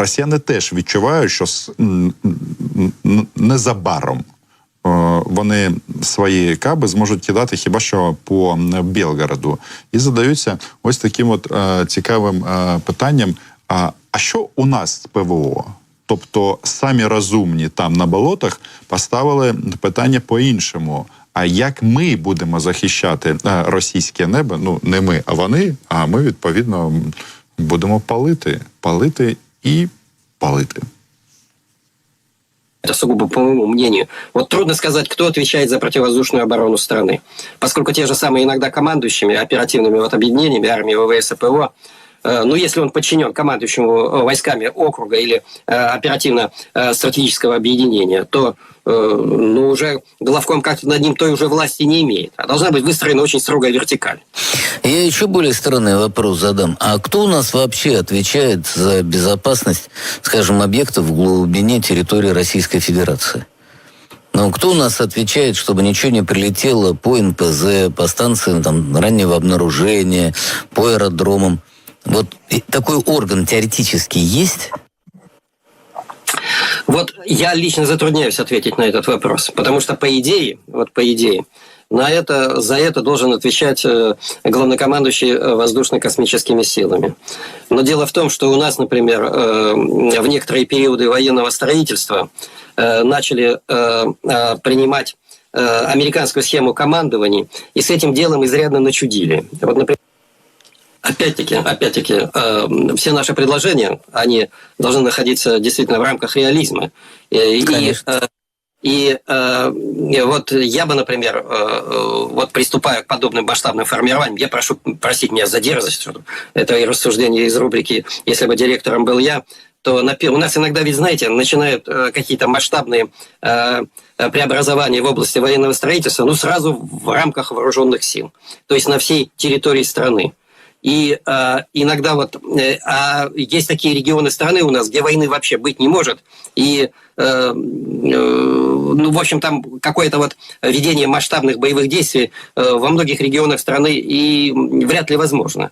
росіяни теж відчувають, що незабаром. е, Вони свої каби зможуть кидати хіба що по Білгороду, і задаються ось таким от е, цікавим е, питанням: а, що у нас з ПВО? Тобто самі розумні там на болотах поставили питання по-іншому. А як ми будемо захищати е, російське небо? Ну не ми, а вони. А ми відповідно будемо палити, палити і палити. Это сугубо по моему мнению. Вот трудно сказать, кто отвечает за противовоздушную оборону страны. Поскольку те же самые иногда командующими оперативными вот объединениями армии ВВС и ПВО, ну, если он подчинен командующему э, войсками округа или э, оперативно-стратегического объединения, то э, ну, уже главком как-то над ним той уже власти не имеет. А должна быть выстроена очень строгая вертикаль. Я еще более странный вопрос задам. А кто у нас вообще отвечает за безопасность, скажем, объектов в глубине территории Российской Федерации? Ну, кто у нас отвечает, чтобы ничего не прилетело по НПЗ, по станциям там, раннего обнаружения, по аэродромам? Вот такой орган теоретически есть? Вот я лично затрудняюсь ответить на этот вопрос, потому что по идее, вот по идее, на это, за это должен отвечать э, главнокомандующий э, воздушно-космическими силами. Но дело в том, что у нас, например, э, в некоторые периоды военного строительства начали принимать американскую схему командований, и с этим делом изрядно начудили. Вот, например, Опять-таки, опять-таки, э, все наши предложения, они должны находиться действительно в рамках реализма. Конечно. э, и э, и вот я бы, например, э, э, вот приступая к подобным масштабным формированиям, я прошу простить меня за дерзость, это и рассуждение из рубрики «Если бы директором был я», то на у нас иногда, ведь знаете, начинают э, какие-то масштабные э, э, преобразования в области военного строительства, ну, сразу в рамках вооруженных сил, то есть на всей территории страны. И э, иногда вот э, а есть такие регионы страны у нас, где войны вообще быть не может. И, э, э, ну, в общем, там какое-то вот ведение масштабных боевых действий э, во многих регионах страны и вряд ли возможно.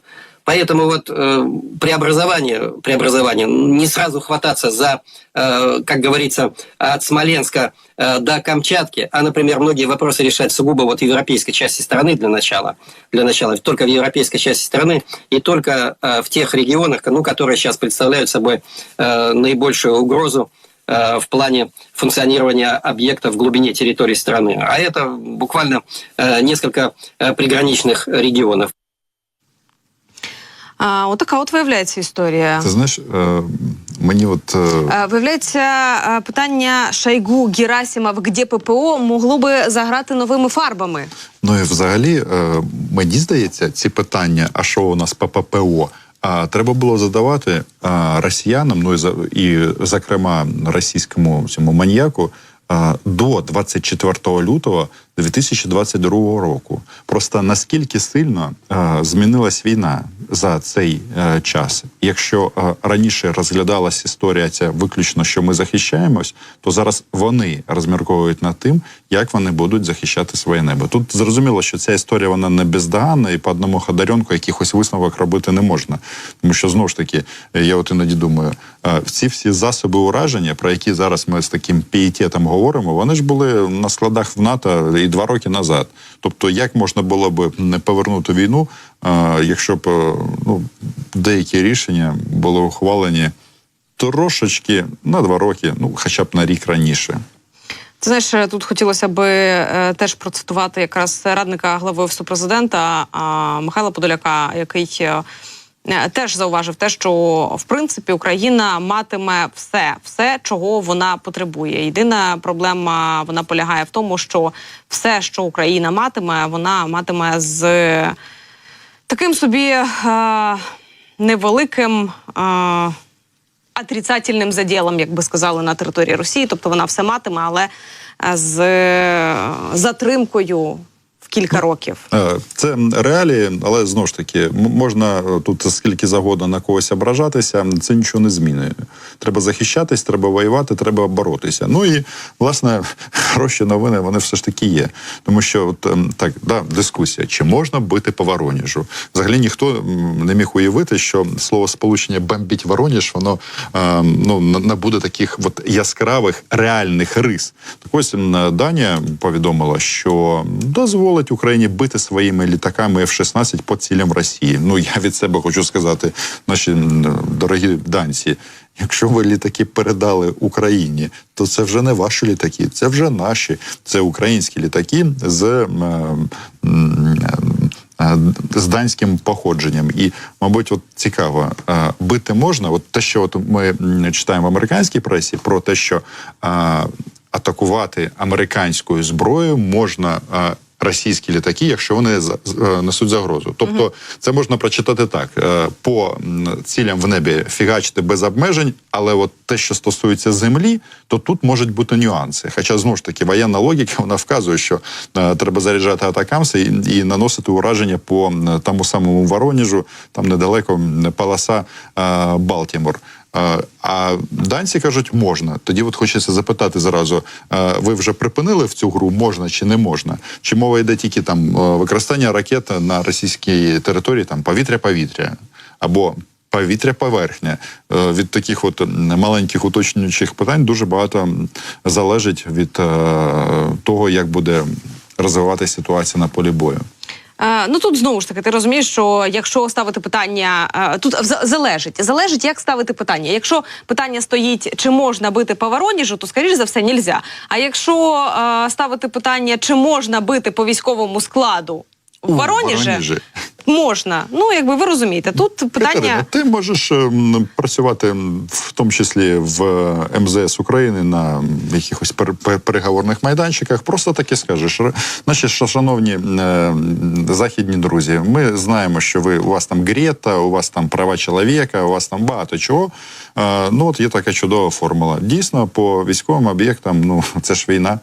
Поэтому вот э, преобразование, преобразование, не сразу хвататься за, э, как говорится, от Смоленска э, до Камчатки, а, например, многие вопросы решать сугубо вот в европейской части страны для начала, для начала, только в европейской части страны и только э, в тех регионах, ну, которые сейчас представляют собой э, наибольшую угрозу э, в плане функционирования объектов в глубине территории страны. А это буквально э, несколько э, приграничных регионов. А, отака от виявляється історія. Ти знаєш, е, мені от е, Е, Виявляється, е, питання Шайгу Герасимов, где ППО могло би заграти новими фарбами. Ну і взагалі, е, мені здається, ці питання, а що у нас по ППО, а, треба було задавати а, росіянам, ну і, за- і зокрема російському цьому маньяку. а, До 24 лютого 2022 року. Просто наскільки сильно а, змінилась війна за цей е, час. Якщо е, раніше розглядалась історія ця виключно, що ми захищаємось, то зараз вони розмірковують над тим, як вони будуть захищати своє небо. Тут зрозуміло, що ця історія вона не бездоганна, і по одному ходоренку якихось висновок робити не можна. Тому що знову ж таки, е, я от іноді думаю, е, ці всі засоби ураження, про які зараз ми з таким пієтетом говоримо, вони ж були на складах в НАТО і два роки назад. Тобто, як можна було б не повернути війну, якщо б е, ну, деякі рішення були ухвалені трошечки на два роки, ну хоча б на рік раніше. Ти знаєш, е, тут хотілося би е, теж процитувати якраз радника глави офісу президента а, Михайла Подоляка, який е, е, теж зауважив те, що в принципі Україна матиме все, все, чого вона потребує. Єдина проблема вона полягає в тому, що все, що Україна матиме, вона матиме з таким собі е, невеликим. Е, отрицательним заділом, як би сказали, на території Росії. Тобто вона все матиме, але е, з затримкою кілька років. Е, Це реалії, але знову ж таки, можна е, тут скільки завгодно на когось ображатися, це нічого не змінює. Треба захищатись, треба воювати, треба боротися. Ну і власне хороші новини вони все ж таки є. Тому що от ем, так, да, дискусія, чи можна бити по Воронежу? Взагалі ніхто не міг уявити, що слово сполучення бомбіть Воронеж, воно ем, ну набуде таких от яскравих реальних рис. Так ось Данія повідомила, що дозволить Україні бити своїми літаками F-16 по цілям Росії. Ну я від себе хочу сказати, наші дорогі данці. Якщо ви літаки передали Україні, то це вже не ваші літаки, це вже наші, це українські літаки з м, м, е, з данським походженням. І, мабуть, от цікаво, е, бити можна. От те, що от ми читаємо в американській пресі, про те, що е, атакувати американською зброєю можна. Російські літаки, якщо вони е, несуть загрозу, тобто це можна прочитати так: е, по цілям в небі фігачити без обмежень, але от те, що стосується землі, то тут можуть бути нюанси. Хоча знову ж таки воєнна логіка вона вказує, що е, треба заряджати атакамси і, і наносити ураження по тому самому Воронежу, там недалеко е, Балтімор. А данці кажуть, можна. Тоді от хочеться запитати зразу: ви вже припинили в цю гру, можна чи не можна? Чи мова йде тільки там використання ракет на російській території, там повітря-повітря або повітря-поверхня? Е, Від таких от маленьких уточнюючих питань дуже багато залежить від е, того, як буде розвиватися ситуація на полі бою. Е, ну тут знову ж таки, ти розумієш, що якщо ставити питання, е, тут залежить, залежить, як ставити питання. Якщо питання стоїть, чи можна бити по Воронежу, то скоріш за все нельзя. А якщо е, ставити питання, чи можна бити по військовому складу в У Воронежі, Воронежі. можна. Ну якби ви розумієте, тут питання. Катерина, ти можеш ем, працювати в тому числі в е, МЗС України на якихось пер- пер- переговорних майданчиках. Просто таки скажеш. Наші шановні е, західні друзі, ми знаємо, що ви у вас там Грета, у вас там права чоловіка, у вас там багато чого. Е, Ну от є така чудова формула. Дійсно, по військовим об'єктам, ну це ж війна.